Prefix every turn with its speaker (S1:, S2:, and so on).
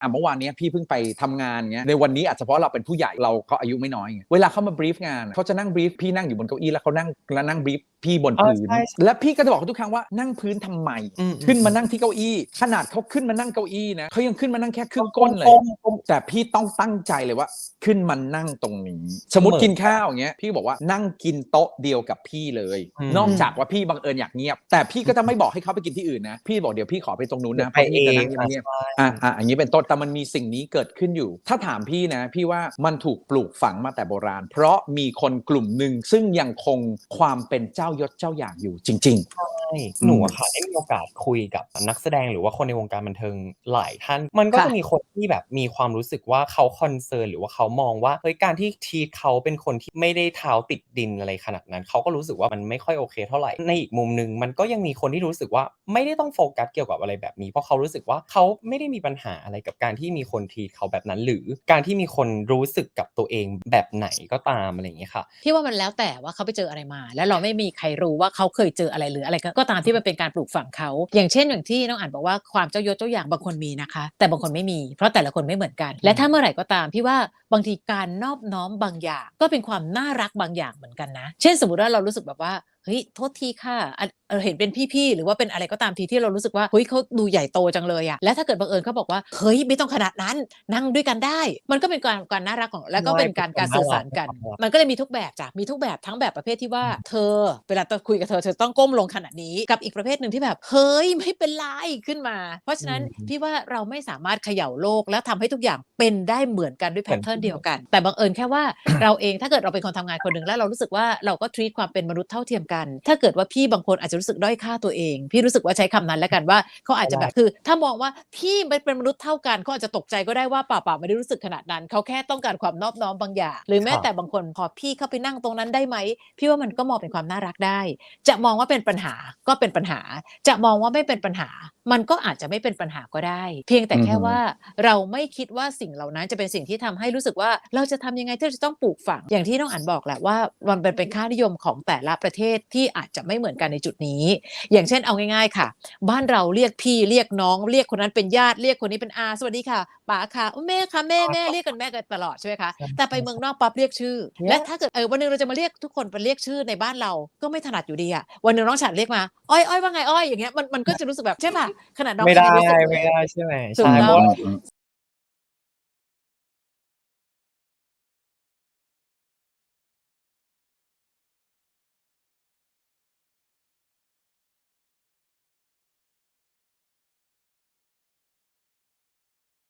S1: อะเมื่อวานเนี้ยพี่เพิ่งไปทำงานเงี้ยในวันนี้อาจจะเพราะเราเป็นผู้ใหญ่เราก็อายุไม่น้อยไงเวลาเขามาบรีฟงานเขาจะนั่งบรีฟพี่นั่งอยู่บนเก้าอี้แล้วเขานั่งแล้วนั่งบรีฟพี่บน
S2: อ๋อ
S1: พื้น
S2: ใช่ใช่
S1: และพี่ก็จะบอกเขาทุกครั้งว่านั่งพื้นทำไม
S2: อืม
S1: ขึ้นมานั่งที่เก้าอี้ ขนาดเขาขึ้นมานั่งเก้าอี้นะเขายังขึ้นมานั่งแค่ครึ่งก้นเลย
S2: ก้ม
S1: แต่พี่ต้องตั้งใจเลยว่า ขึ้นมานั่งตรงนี้ สมมติกินข้าวอย่างเงี้ยพี่บอกว่านั่งกินโต๊ะเดียวกับพี่เลย
S2: อืม
S1: นอกจากว่าพี่บังเอิญอยากเงียบ แต่พี่ก็จะไม่บอกให้เขาไปกินที่อื่นนะพี่บอกเดี๋ยวพี่ขอไปตรงนู้นนะ
S2: ไปเอ
S1: พี่จะ
S2: ง
S1: นั่งเงียบๆอะอะอย่างนี้เป็นต้นแต่มันมีสิ่งนี้เกิดขึ้นอยู่ ถ้าถามพี่นะพี่ว่ามันถูกปลูกฝังมาแต่โบราณ เพราะมีคนกลุ่มหนึ่งซึ่งยังคงความเป็นเจ้ายศเจ้าอย่างอยู่จริง
S2: ๆ หนูอะค่ะได้มีโอกาสคุยกับนักแสดงหรือว่าคนในวงการบันเทิงหลายท่าน มันก็
S1: ค่ะ
S2: จะมีคนที่แบบมีความรู้สึกว่าเขาคอนเซิร์นหรือว่าเขามองว่าเฮ้ยการที่ทีเขาเป็นคนที่ไม่ได้เท้าติดดินอะไรขนาดนั้นเขาก็รู้สึกว่ามันไม่ค่อยโอเคเท่าไหร่ในอีกมุมหนึ่งมันก็ยังมีคนที่รู้สึกว่าไม่ได้ต้องโฟกัสเกี่ยวกับอะไรแบบนี้ เพราะเขารู้สึกว่าเขาไม่ได้มีปัญหาอะไรกับการที่มีคนทีเขาแบบนั้น หรือการที่มีคนรู้สึกกับตัวเองแบบไหนก็ตามอะไรอย่างเงี้ยค่ะ
S3: พี่ว่ามันแล้วแต่ว่าเขาไปเจออะไรมา แล้วเราไม่มีใครรู้ว่าเขาเคยเจออะไรหรืออะไรก็ก็ตามที่มันเป็นการปลูกฝังเขา อย่างเช่นอย่างที่น้องอ่านบอกว่าความเจ้ายศเจ้าอย่างบางคนมีนะคะ แต่บางคนไม่มี เพราะแต่ละคนไม่เหมือนกัน และถ้าเมื่อไหร่ก็ตามพี่ว่าบางทีการนอบน้อมบางอย่าง ก็เป็นความน่ารักบางอย่างเหมือนกันนะ เช่น สมมติว่าเรารู้สึกแบบว่าเฮ้ยโทษทีค่ะอะ เออเห็นเป็นพี่ๆหรือว่าเป็นอะไรก็ตามทีที่เรารู้สึกว่าเฮ้ยเขาดูใหญ่โตจังเลยอะและถ้าเกิดบังเอิญเขาบอกว่าเฮ้ยไม่ต้องขนาดนั้นนั่งด้วยกันได้ มันก็เป็นการการน่ารักของและก็เป็นการการสื่อสารกัน มันก็เลยมีทุกแบบจ้ะมีทุกแบบทั้งแบบประเภทที่ว่า เธอเวลาต้องคุยกับเธอเธอต้องก้มลงขนาดนี้กับอีกประเภทหนึ่งที่แบบเฮ้ยไม่เป็นไรขึ้นมา เพราะฉะนั้น
S2: อืม
S3: พี่ว่าเราไม่สามารถเขย่าโลก และทำให้ทุกอย่างเป็นได้เหมือนกันด้วยแพทเทิร์นเดียวกัน แต่บังเอิญแค่ว่าเราเองถ้าเกิดเราเป็นคนทำงานคนหนึ่งแล้วเรารู้สึกว่าเราก็ treat ความเป็นมนุษย์เท่าเทียมกัน ถ้าเกิดว่าพี่บางคนอาจจะรู้สึกด้อยค่าตัวเอง พี่รู้สึกว่าใช้คำนั้นแล้วกันว่าเขาอาจจะแบบคือ ถ้ามองว่าพี่เป็นมนุษย์เท่ากันเขาอาจจะตกใจก็ได้ว่าเปล่าๆไม่ได้รู้สึกขนาดนั้นเขาแค่ต้องการความนอบน้อมบางอย่าง หรือแม้
S2: ครับ
S3: แต่บางคนพอพี่เข้าไปนั่งตรงนั้นได้ไหมพี่ว่ามันก็มองเป็นความน่ารักได้ จะมองว่าเป็นปัญหาก็เป็นปัญหา จะมองว่าไม่เป็นปัญหา มันก็อาจจะไม่เป็นปัญหาก็ได้ เพียงแต่แค่
S1: อือฮึ
S3: ว่าเราไม่คิดว่าสิ่งเหล่านั้นจะเป็นสิ่งที่ทำให้รู้สึกว่าเราจะทำยังไงที่เราจะต้องปลูกฝังอย่างที่น้องอันบอกแหละว่ามันเป็นเป็นค่านิยมของแต่ละประเทศที่อาจจะไม่เหมือนกันในจุดนี้อย่างเช่นเอาง่ายๆค่ะ บ้านเราเรียกพี่เรียกน้อง เรียกคนนั้นเป็นญาติเรียกคนนี้เป็นอาสวัสดีค่ะป๋าค่ะอุ๊ยแม่ค่ะแม่แม่เรียกกันแม่กันตลอดใช่ไหมคะ
S2: ใช่
S3: แต่ไปเมืองนอกปั๊บเรียกชื่อ และถ้าเกิดเออวันหนึงเราจะมาเรียกทุกคนไปเรียกชื่อในบ้านเราก็ไม่ถนัดอยู่ดีอะวันหนึ่งน้องฉันเรียกมาอ้อยอ้อยว่าไงอ้อยอย่างเงี้ยมันมันก็จะรู้สึกแบบใช่ป่ะขนาดน้อง
S2: ไม่ได้
S3: ยังรู้สึกเลย
S2: ไม่ได้ใช่ไหม
S3: ถูก
S2: ใช่
S3: ต้อง
S2: เพราะว่า